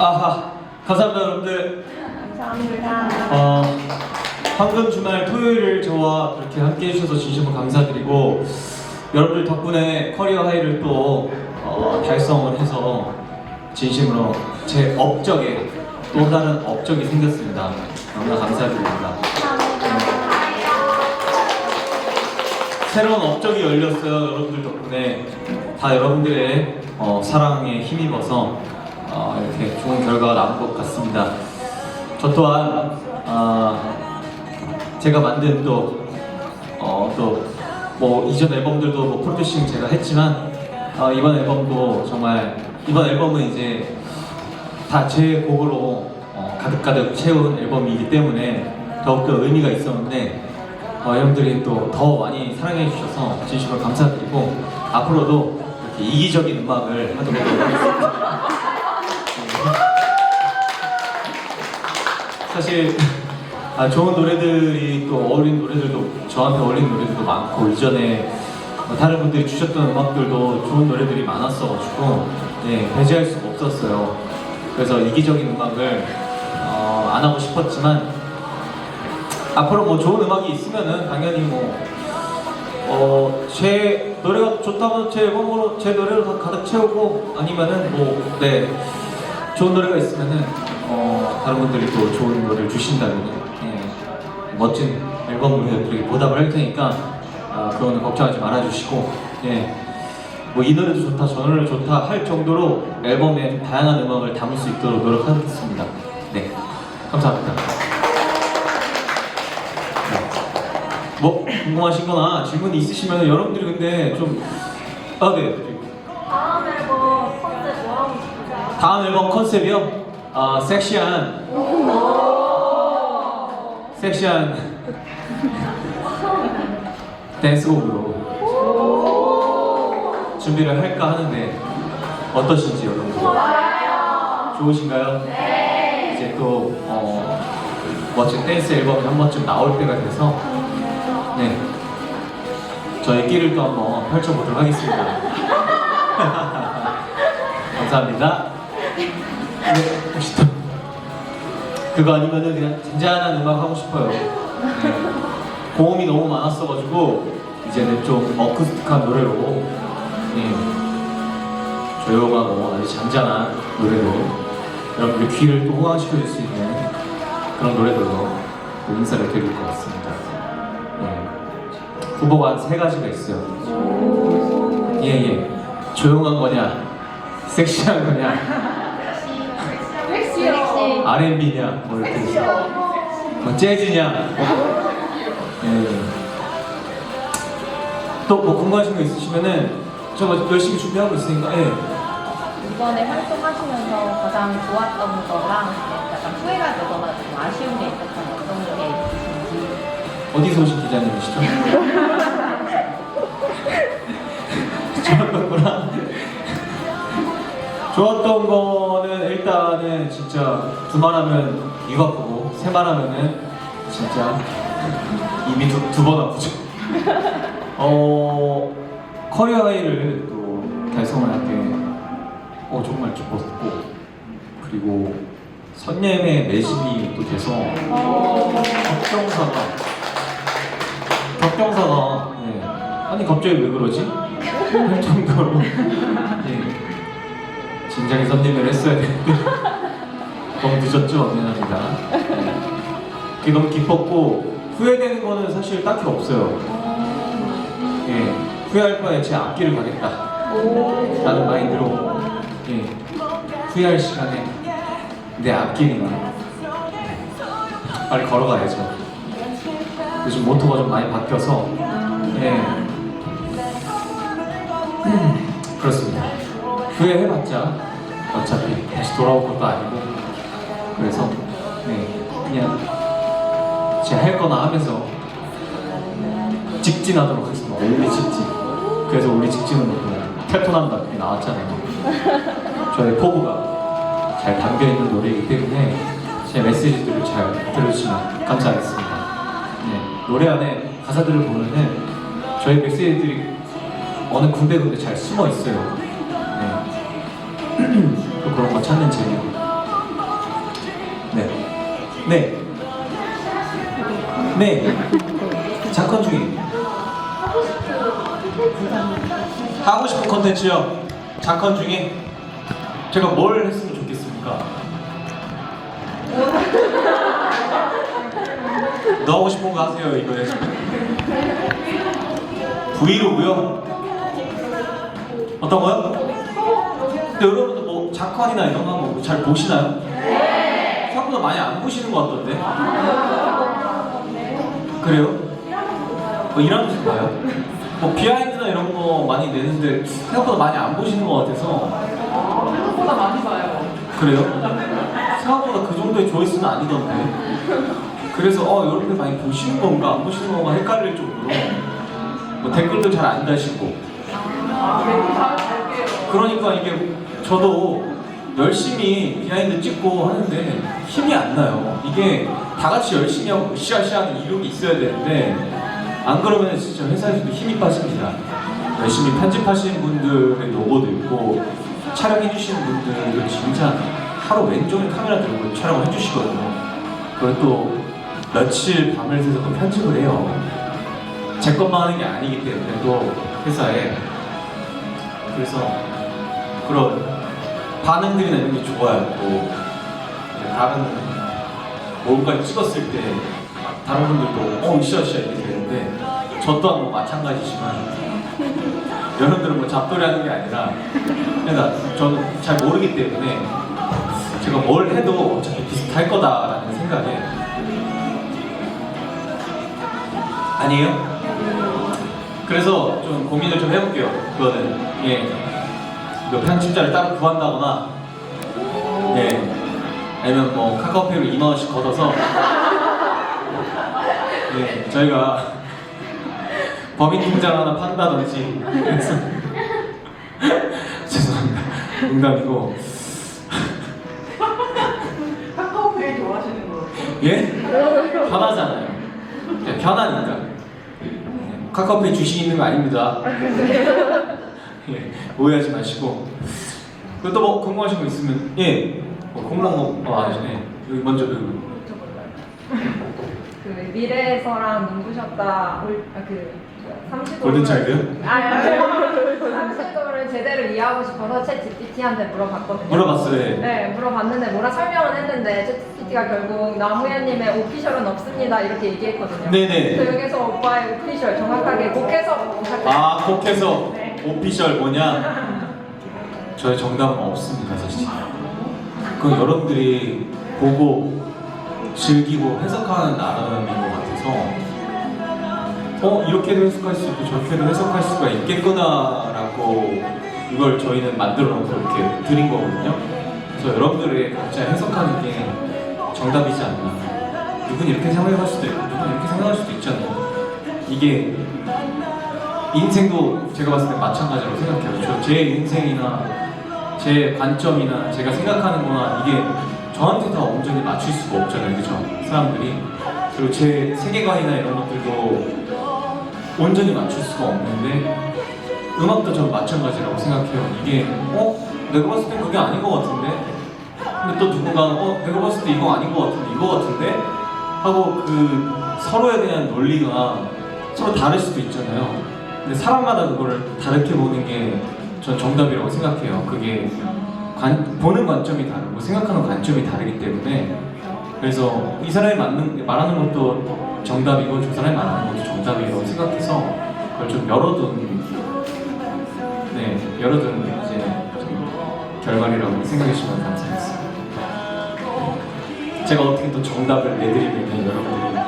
아하 감사합니다 여러분들. 감사합니다. 어, 황금 주말 토요일을 저와 그렇게 함께 해주셔서 진심으로 감사드리고 여러분들 덕분에 커리어 하이를 또 어, 달성을 해서 진심으로 제 업적에 또 다른 업적이 생겼습니다. 너무나 감사드립니다. 새로운 업적이 열렸어요 여러분들 덕분에. 다 여러분들의 어, 사랑에 힘입어서 어, 이렇게 좋은 결과가 나온 것 같습니다 저 또한 아, 제가 만든 또 어, 또 뭐 이전 앨범들도 뭐 프로듀싱 제가 했지만 어, 이번 앨범도 정말 이번 앨범은 이제 다 제 곡으로 어, 가득가득 채운 앨범이기 때문에 더욱더 의미가 있었는데 어, 여러분들이 또 더 많이 사랑해 주셔서 진심으로 감사드리고 앞으로도 이렇게 이기적인 음악을 하도록 하겠습니다. 사실 아, 좋은 노래들이 또 어울리는 노래들도 저한테 어울리는 노래들도 많고 이전에 어, 다른 분들이 주셨던 음악들도 좋은 노래들이 많았어가지고 네, 배제할 수가 없었어요. 그래서 이기적인 음악을 어, 안 하고 싶었지만 앞으로 뭐 좋은 음악이 있으면은 당연히 뭐 어, 제 노래가 좋다면 제 앨범으로 제 노래로 다 가득 채우고 아니면은 뭐 네 좋은 노래가 있으면은 어, 다른 분들이 또 좋은 노래를 주신다면 예, 멋진 앨범으로 여러분들에게 보답을 할 테니까 아, 그거는 걱정하지 말아주시고 예, 뭐 이 노래도 좋다 저 노래 좋다 할 정도로 앨범에 좀 다양한 음악을 담을 수 있도록 노력하겠습니다. 네, 감사합니다. 네. 뭐 궁금하신 거나 질문이 있으시면 여러분들이 근데 좀 아, 네. 다음 앨범 컨셉 뭐 하고 싶으세요? 다음 앨범 컨셉이요? 아, 섹시한. 섹시한 댄스곡으로 준비를 할까 하는데 어떠신지 여러분? 좋으신가요? 네. 이제 또 어, 멋진 댄스 앨범이 한 번쯤 나올 때가 돼서 네. 저의 끼를 또 한번 펼쳐보도록 하겠습니다. 감사합니다. 네, 혹시 또 그거 아니면은 그냥 잔잔한 음악 하고 싶어요. 네. 고음이 너무 많았어가지고 이제는 좀 어쿠스틱한 노래로 네. 조용하고 아주 잔잔한 노래로 여러분들 귀를 또 호강시켜줄 수 있는 그런 노래들로 또 인사를 드릴 것 같습니다. 네. 후보가 한세 가지가 있어요. 예예. 조용한 거냐, 섹시한 거냐. R&B냐 뭐 이렇게 있어. 뭐 재즈냐 예. 또뭐 궁금하신 거 있으시면은 저 열심히 준비하고 있으니까 예. 이번에 활동하시면서 가장 좋았던 거랑 약간 후회가 되거나 좀 아쉬운 게 있었던 어떤 게 있으신지 어디서 오신 기자님이시죠? 거랑 좋았던 거는 일단은 진짜 두말 하면 이거 아프고 세말 하면은 진짜 이미 두번 아프죠. 어 커리어 하이를 또 달성을 하게 어 정말 기뻤고 그리고 선예의 매집이 또 돼서 덕경사가 덕경사가 예. 아니 갑자기 왜 그러지? 할 정도로 예. 진작에 선임을 했어야 되는데 너무 늦었죠 미안합니다 예. 그게 너무 기뻤고 후회되는 거는 사실 딱히 없어요 예. 후회할 바에 제 앞길을 가겠다 라는 마인드로 예. 후회할 시간에 내 앞길이나 빨리 걸어가야죠 요즘 모토가 좀 많이 바뀌어서 예 음, 그렇습니다 후회해봤자 어차피 다시 돌아올 것도 아니고. 그래서 네 그냥 제 할 거나 하면서 직진하도록 하겠습니다. 올리 직진. 그래서 올리 직진은 또 테토난다 그게 나왔잖아요. 저의 포부가 잘 담겨있는 노래이기 때문에 제 메시지들을 잘 들어주시면 감사하겠습니다. 네, 노래 안에 가사들을 보면은 저희 메시지들이 어느 군데군데 잘 숨어 있어요. 네. 거 찾는 재미. 네. 네. 작건 중에 하고 싶은 컨텐츠요. 작건 중에 제가 뭘 했으면 좋겠습니까? 너 하고 싶은 거 하세요 이거에. 브이로그요? 어떤 거요? 근데 여러분 작화이나 이런 거뭐잘 보시나요? 네. 생각보다 많이 안 보시는 것 같던데. 그래요? 뭐 일하면서 봐요? 뭐 비하인드나 이런 거 많이 내는데 생각보다 많이 안 보시는 것 같아서 생각보다 많이 봐요. 그래요? 생각보다 그 정도의 조회수는 아니던데. 그래서 어 여러분들 많이 보시는 건가 안 보시는 건가 헷갈릴 정도로 뭐 댓글도 잘 안 다시고 그러니까 이게 저도 열심히 비하인드 찍고 하는데 힘이 안 나요. 이게 다 같이 열심히 하고 으쌰으쌰 하는 이력이 있어야 되는데 안 그러면 진짜 회사에서도 힘이 빠집니다. 열심히 편집하시는 분들의 노고도 있고 촬영해 주시는 분들은 진짜 하루 왼종일 카메라 들고 촬영을 해주시거든요. 그걸 또 며칠 밤을 새서 또 편집을 해요. 제 것만 하는 게 아니기 때문에 또 회사에 그래서 그런 반응들이나 이런 게 좋아요. 또 다른 뭔가를 찍었을 때 다른 분들도 어 으쌰으쌰 이렇게 되는데 저 또한 뭐 마찬가지지만 여러분들은 뭐 잡돌이 하는 게 아니라 그러니까 저는 잘 모르기 때문에 제가 뭘 해도 어차피 비슷할 거다라는 생각에 아니에요? 그래서 좀 고민을 좀 해볼게요. 그거는 예, 뭐 편집자를 따로 구한다거나 예, 아니면 뭐 카카오페이로 2만 원씩 걷어서 예, 저희가 범인 통장 하나 판다든지 그래서 죄송합니다. 농담이고 카카오페이 좋아하시는 거. 예? 편하잖아요. 예, 편하니까. 예, 카카오페이 주식 있는 거 아닙니다. 예, 오해하지 마시고. 그또 뭐 궁금하신 거 있으면 예. 뭐 궁금한 거 어, 아시네. 여기 먼저 그그 미래에서랑 눈부셨다 올- 아, 그 삼시도 골든차일드 삼시도를 제대로 이해하고 싶어서 챗 GPT한테 물어봤거든요. 물어봤어요. 예. 네, 물어봤는데 뭐라 설명은 했는데 챗 GPT가 결국 나무현님의 오피셜은 없습니다 이렇게 얘기했거든요. 네네. 그래서 여기서 오빠의 오피셜 정확하게 곡해서 부탁드립니다. 아, 곡해서 네. 오피셜 뭐냐? 저의 정답은 없습니다, 사실. 그건 여러분들이 보고 즐기고 해석하는 나름인 것 같아서 어 이렇게도 해석할 수 있고 저렇게도 해석할 수가 있겠구나라고 이걸 저희는 만들어 놓고 이렇게 드린 거거든요. 그래서 여러분들의 각자 해석하는 게 정답이지 않나. 누군 이렇게 생각할 수도 있고 누군 이렇게 생각할 수도 있잖아요. 이게 인생도 제가 봤을 때 마찬가지라고 생각해요. 저 제 인생이나 제 관점이나 제가 생각하는 거나 이게 저한테 다 온전히 맞출 수가 없잖아요. 그죠? 사람들이. 그리고 제 세계관이나 이런 것들도 온전히 맞출 수가 없는데 음악도 전 마찬가지라고 생각해요. 이게 어? 내가 봤을 땐 그게 아닌 것 같은데? 근데 또 누군가는 어? 내가 봤을 때 이거 아닌 것 같은데 이거 같은데? 하고 그 서로에 대한 논리가 서로 다를 수도 있잖아요. 근데 사람마다 그거를 다르게 보는 게 전 정답이라고 생각해요. 그게 관- 보는 관점이 다르고 생각하는 관점이 다르기 때문에 그래서 이 사람이 맞는 말하는 것도 정답이고 저 사람이 말하는 것도 정답이라고 생각해서 그걸 좀 열어둔 네 열어둔 이제 좀 결말이라고 생각해 주시면 감사하겠습니다. 제가 어떻게 또 정답을 내드리면 여러분들이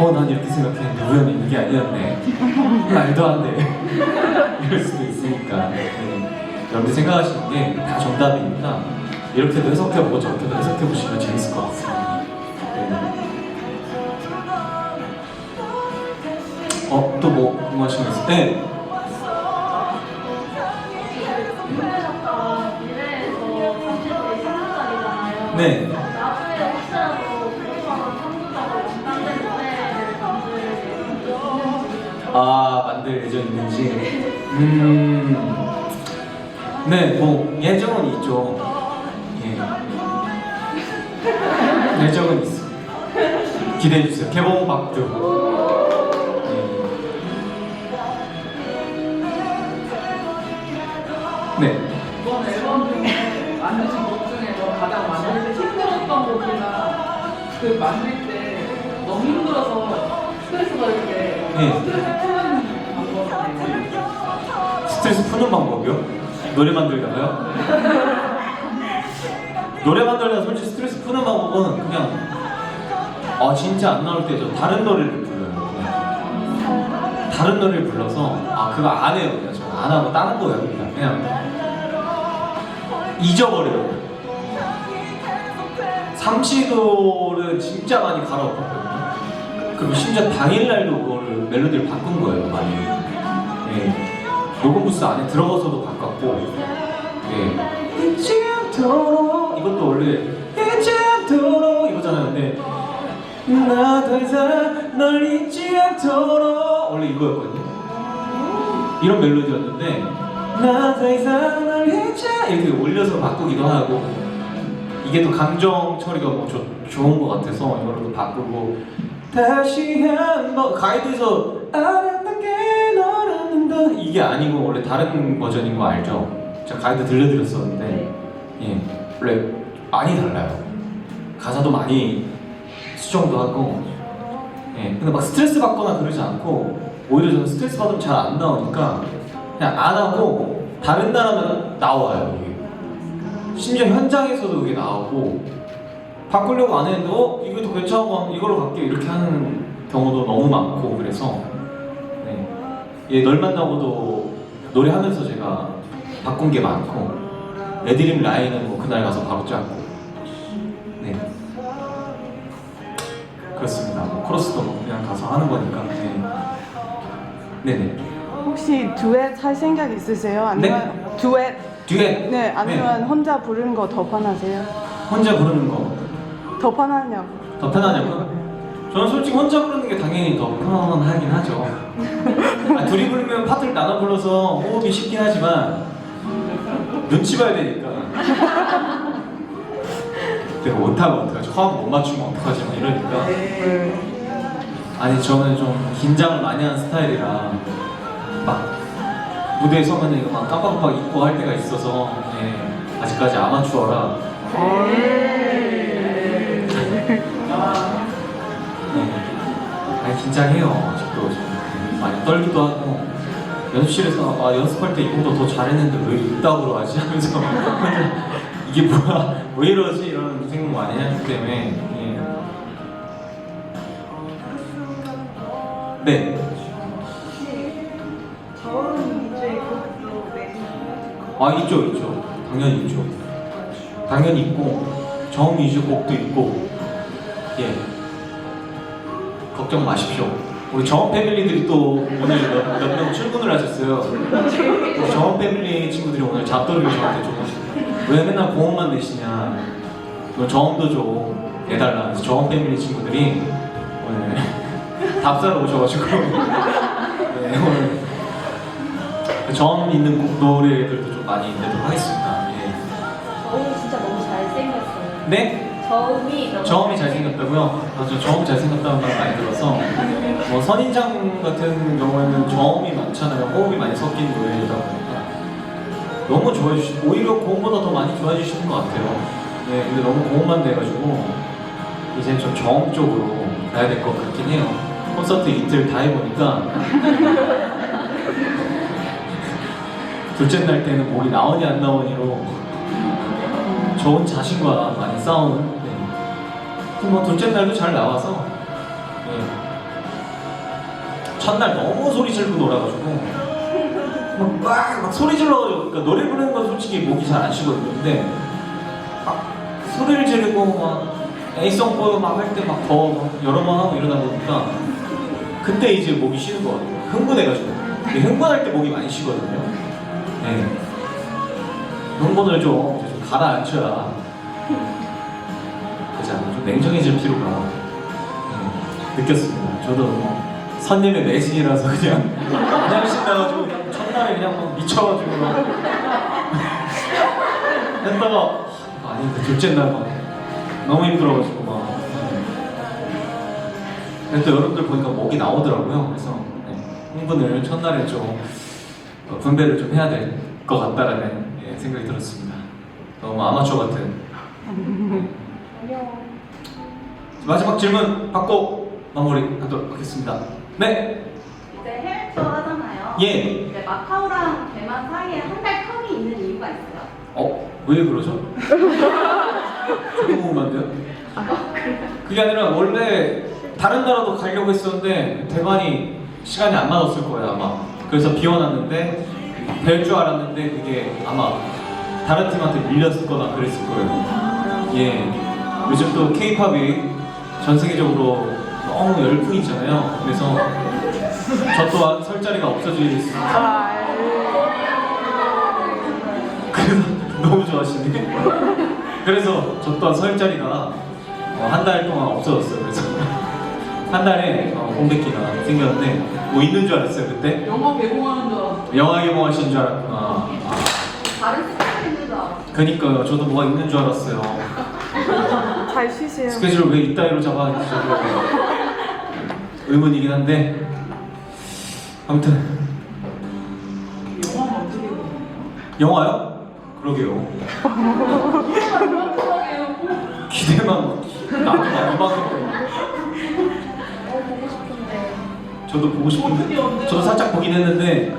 어 난 이렇게 생각했는데 우연히 이게 아니었네 말도 안 돼. 이럴 수도 있으니까 네. 여러분들 생각하시는 게 다 정답이니까 이렇게도 해석해보고 저렇게도 해석해보시면 재밌을 것 같습니다 네. 어? 또 뭐 궁금하신 거 있어요? 네 3분짜리잖아요. 네. 아 만들 예정 있는지 음... 네, 뭐 예정은 있죠 예. 예정은 있어 기대해 주세요. 개봉 박두. 네. 이번 앨범에 만드신 곡 중에서 가장 만들 때 힘들었던 곡이나 그 만들 때 너무 힘들어서 스트레스 받을 때 네. 스트레스 푸는 방법이요? 노래 만들다가요? 노래 만들다가 솔직히 스트레스 푸는 방법은 그냥 어 진짜 안 나올 때 저 다른 노래를 불러요. 그냥. 다른 노래를 불러서 아 그거 안 해요. 그냥 저는 안 하고 다른 거 외웁니다. 그냥 잊어버려요. 삼시도를 진짜 많이 갈아엎었거든요. 그리고 심지어 당일날도 그거를 멜로디를 바꾼 거예요, 많이. 예. 녹음 부스 안에 들어가서도 바꿨고, 예. 이것도 원래 않도록 이거잖아요. 근데 나더 이상 널 잊지 않도록 원래 이거였거든요. 이런 멜로디였는데 나더 이상 널 잊지 않- 이렇게 올려서 바꾸기도 하고 이게 또 감정 처리가 뭐 좋- 좋은 것 같아서 이걸로도 바꾸고 다시 한번 가이드에서 아름답게 너라는다 이게 아니고 원래 다른 버전인 거 알죠? 제가 가이드 들려드렸었는데. 예. 원래 많이 달라요. 가사도 많이 수정도 하고. 예. 근데 막 스트레스 받거나 그러지 않고 오히려 저는 스트레스 받으면 잘 안 나오니까 그냥 안 하고 다른 나라면 나와요 이게. 심지어 현장에서도 그게 나오고 바꾸려고 안 어? 이게 더 괜찮아 이걸로 갈게 이렇게 하는 경우도 너무 많고 그래서 네. 예, 널 만나고도 노래하면서 제가 바꾼 게 많고 애드립 라인은 뭐 그날 가서 바로 짰고 네 그렇습니다 뭐 코러스도 뭐 그냥 가서 하는 거니까 네. 네네 혹시 듀엣 할 생각 있으세요? 아니면 듀엣? 듀엣 네, 아니면 혼자 부르는 거 더 편하세요? 혼자 부르는 거 더더 편하냐고. 저는 솔직히 혼자 부르는 게 당연히 더 편하긴 하죠. 아, 둘이 부르면 파트를 나눠 불러서 호흡이 쉽긴 하지만 눈치 봐야 되니까. 내가 못하면 어떡하지? 화음 못 맞추면 어떡하지? 막 이러니까. 아니 저는 좀 긴장을 많이 하는 스타일이라 막 무대에 서면 이거 막 깜빡깜빡 잊고 할 때가 있어서 예, 아직까지 아마추어라 네. 긴장해요. 좀 많이 떨기도 하고. 연습실에서 아 연습할 때 이거보다 더 잘했는데 왜 이따구로 하지? 하면서 이게 뭐야? 왜 이러지? 이런 생각 많이 하기 때문에 예. 네. 아 있죠 있죠. 당연히 있죠. 당연히 있고 저음 위주 곡도 있고 예 걱정 마십시오 우리 저음 패밀리들이 또 오늘 몇 명 출근을 하셨어요 우리 저음 패밀리 친구들이 오늘 잡돌이를 저한테 좀왜 맨날 고음만 내시냐 너 저음도 좀 내달라 그래서 저음 패밀리 친구들이 오늘 답사로 오셔가지고 네, 오늘 그 저음 있는 곡 노래들도 좀 많이 내도록 하겠습니다 예. 저음이 진짜 너무 잘생겼어요. 네? 저음이 너무 저음이 잘생겼다고요? 맞아, 저음 잘생겼다는 말 많이 들어서 뭐 선인장 같은 경우에는 저음이 많잖아요. 호흡이 많이 섞인 노래이다 보니까 너무 좋아해 주시 오히려 고음보다 더 많이 좋아해 주시는 것 같아요. 네, 근데 너무 고음만 돼가지고 이제 좀 저음 쪽으로 가야 될 것 같긴 해요. 콘서트 이틀 다 해보니까 둘째 날 때는 목이 나오니 안 나오니로 좋은 자신과 많이 싸우는 뭐 둘째 날도 잘 나와서 예. 첫날 너무 소리 지르고 놀아가지고 막, 막, 막 소리 질러가지고 그러니까 노래 부르는 건 솔직히 목이 잘 안 쉬거든요. 근데 막 소리를 지르고 막 애성 보여 막할 때 막더 여러 번 하고 이러다 보니까 그때 이제 목이 쉬는 것 같아요. 흥분해가지고. 흥분할 때 목이 많이 쉬거든요. 네. 흥분을 좀, 가라앉혀야 않아요? 좀 냉정해질 필요가 네, 느꼈습니다. 저도 뭐 선님의 매신이라서 그냥 그냥 신나가지고 첫날에 그냥 막 미쳐가지고 막 했다가 아니 그 둘째 날 막 너무 힘들어가지고 막 그래서 여러분들 보니까 목이 나오더라고요. 그래서 네, 흥분을 첫날에 좀 어, 분배를 좀 해야 될 것 같다라는 예, 생각이 들었습니다. 너무 아마추어 같은. 네. 마지막 질문 받고 마무리하도록 하겠습니다. 네, 이제 해외 투어 하잖아요. 예. 이제 마카오랑 대만 사이에 한 달 텀이 있는 이유가 있어요. 어, 왜 그러죠? 궁금한데요? 그게 아니라 원래 다른 나라도 가려고 했었는데 대만이 시간이 안 맞았을 거예요 아마 그래서 비워놨는데 될 줄 알았는데 그게 아마 다른 팀한테 밀렸거나 그랬을 거예요 예 요즘 또 케이팝이 전 세계적으로 너무 열풍이잖아요 그래서 저 또한 설 자리가 없어질 수 그래서 너무 좋아하시네. 그래서 저 또한 설 자리가 한 달 동안 없어졌어요. 그래서 한 달에 어, 공백기가 생겼는데 뭐 있는 줄 알았어요 그때. 영화 개봉하는 줄 알았어. 영화 개봉하신 줄 알았구나. 다른 스타일 있는 줄 알았어요. 그니까요. 저도 뭐가 있는 줄 알았어요. 잘 쉬세요. 스케줄을 왜 이따위로 잡아주죠? 의문이긴 한데 아무튼 영화는 어떻게? 영화요? 그러게요. 기대만 나도 나도만큼 어, 보고 싶은데. 저도 보고 싶은데 저도 살짝 보긴 했는데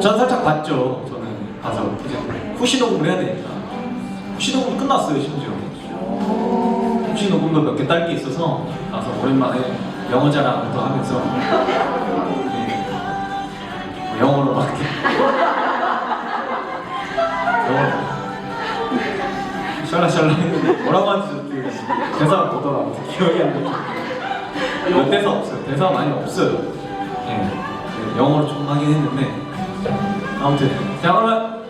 전 살짝 봤죠 저는 가서 이제 후시 녹음을 해야 되니까 후시 녹음 끝났어요 심지어 후시 녹음도 몇 개 딸 게 있어서 가서 오랜만에 영어 자랑도 하면서 네. 뭐 영어로 막 영어로 샬라샬라 했는데 뭐라고 하는지 대사가 뭐더라 기억이 안 나. 몇 대사 없어요. 대사 많이 없어요. 예. 네, 영어로 좀 하긴 했는데 아무튼 자 그러면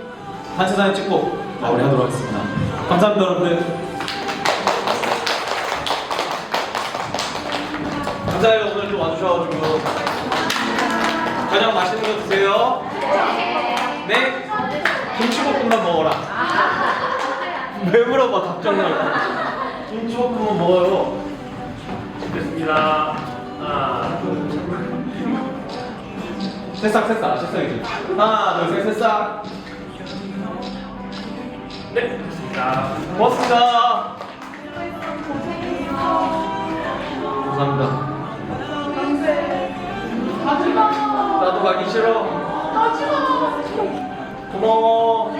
단체 사진 찍고 마무리하도록 하겠습니다. 감사합니다 여러분들. 또 와주셔가지고 저녁 맛있는 거 드세요. 네. 김치볶음밥 먹어라. 왜 물어봐 답장을. 김치볶음밥 먹어요. 됐습니다. 하나, 둘, 새싹 새싹 새싹이지. 하나 둘 셋 새싹. 네, 됐습니다. 고맙습니다. 감사합니다. 가지마. 나도 가기 싫어. 가지마. 고마워.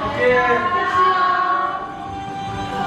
갈게.